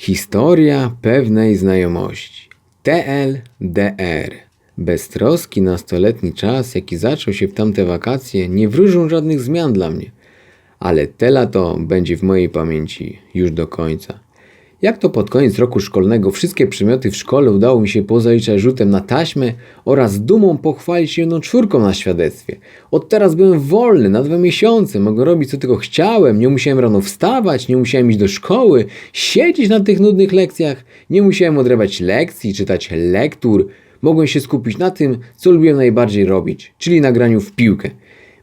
Historia pewnej znajomości. TLDR. Beztroski nastoletni czas, jaki zaczął się w tamte wakacje, nie wróżył żadnych zmian dla mnie. Ale te lato będzie w mojej pamięci już do końca. Jak to pod koniec roku szkolnego wszystkie przedmioty w szkole udało mi się pozaliczać rzutem na taśmę oraz dumą pochwalić się jedną czwórką na świadectwie. Od teraz byłem wolny na dwa miesiące, mogę robić co tylko chciałem, nie musiałem rano wstawać, nie musiałem iść do szkoły, siedzieć na tych nudnych lekcjach, nie musiałem odrywać lekcji, czytać lektur, mogłem się skupić na tym, co lubiłem najbardziej robić, czyli na graniu w piłkę.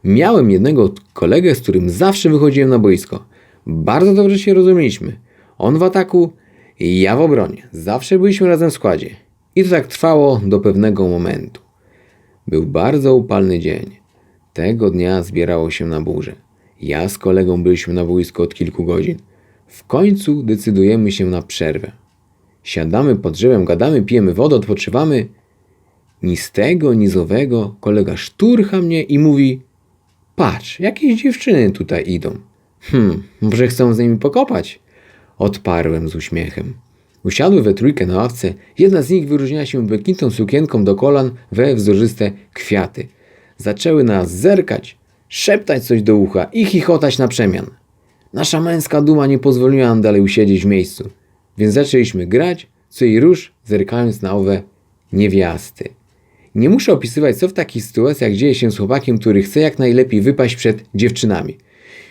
Miałem jednego kolegę, z którym zawsze wychodziłem na boisko. Bardzo dobrze się rozumieliśmy. On w ataku, ja w obronie. Zawsze byliśmy razem w składzie. I to tak trwało do pewnego momentu. Był bardzo upalny dzień. Tego dnia zbierało się na burzę. Ja z kolegą byliśmy na boisku od kilku godzin. W końcu decydujemy się na przerwę. Siadamy pod drzewem, gadamy, pijemy wodę, odpoczywamy. Ni z tego, owego kolega szturcha mnie i mówi Patrz, jakieś dziewczyny tutaj idą. Hmm, może chcą z nimi pokopać? Odparłem z uśmiechem. Usiadły we trójkę na ławce. Jedna z nich wyróżniała się błękitną sukienką do kolan we wzorzyste kwiaty. Zaczęły nas zerkać, szeptać coś do ucha i chichotać na przemian. Nasza męska duma nie pozwoliła nam dalej usiedzieć w miejscu, więc zaczęliśmy grać, co i róż, zerkając na owe niewiasty. Nie muszę opisywać, co w takich sytuacjach dzieje się z chłopakiem, który chce jak najlepiej wypaść przed dziewczynami.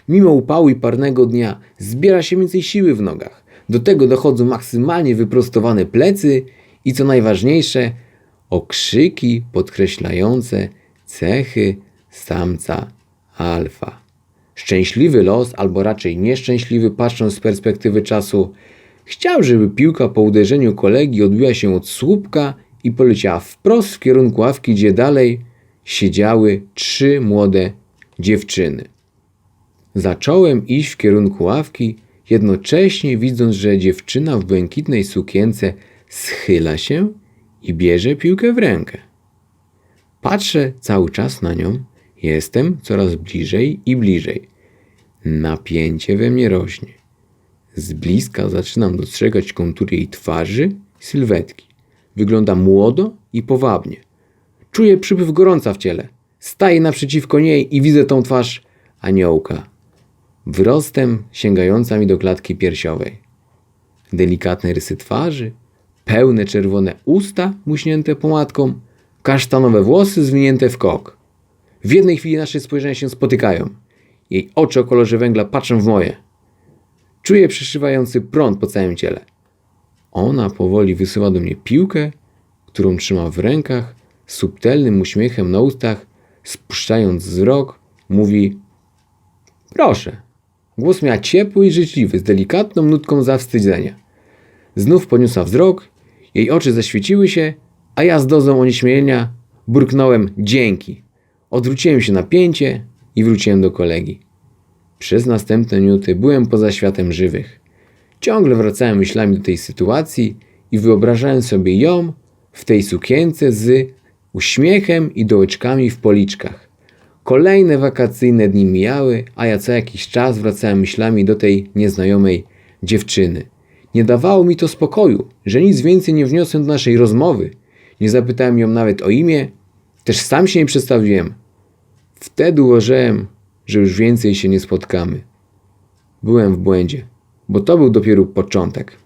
Mimo upału i parnego dnia zbiera się więcej siły w nogach. Do tego dochodzą maksymalnie wyprostowane plecy i co najważniejsze, okrzyki podkreślające cechy samca alfa. Szczęśliwy los, albo raczej nieszczęśliwy, patrząc z perspektywy czasu, chciał, żeby piłka po uderzeniu kolegi odbiła się od słupka i poleciała wprost w kierunku ławki, gdzie dalej siedziały trzy młode dziewczyny. Zacząłem iść w kierunku ławki, jednocześnie widząc, że dziewczyna w błękitnej sukience schyla się i bierze piłkę w rękę. Patrzę cały czas na nią, jestem coraz bliżej i bliżej. Napięcie we mnie rośnie. Z bliska zaczynam dostrzegać kontury jej twarzy i sylwetki. Wygląda młodo i powabnie. Czuję przypływ gorąca w ciele. Staję naprzeciwko niej i widzę tą twarz aniołka. Wzrostem sięgająca mi do klatki piersiowej. Delikatne rysy twarzy, pełne czerwone usta muśnięte pomadką, kasztanowe włosy zwinięte w kok. W jednej chwili nasze spojrzenia się spotykają. Jej oczy o kolorze węgla patrzą w moje. Czuję przeszywający prąd po całym ciele. Ona powoli wysyła do mnie piłkę, którą trzyma w rękach, subtelnym uśmiechem na ustach, spuszczając wzrok, mówi: Proszę. Głos miała ciepły i życzliwy, z delikatną nutką zawstydzenia. Znów podniosła wzrok, jej oczy zaświeciły się, a ja z dozą onieśmielenia burknąłem dzięki. Odwróciłem się na pięcie i wróciłem do kolegi. Przez następne minuty byłem poza światem żywych. Ciągle wracałem myślami do tej sytuacji i wyobrażałem sobie ją w tej sukience z uśmiechem i dołeczkami w policzkach. Kolejne wakacyjne dni mijały, a ja co jakiś czas wracałem myślami do tej nieznajomej dziewczyny. Nie dawało mi to spokoju, że nic więcej nie wniosłem do naszej rozmowy. Nie zapytałem ją nawet o imię, też sam się nie przedstawiłem. Wtedy uważałem, że już więcej się nie spotkamy. Byłem w błędzie, bo to był dopiero początek.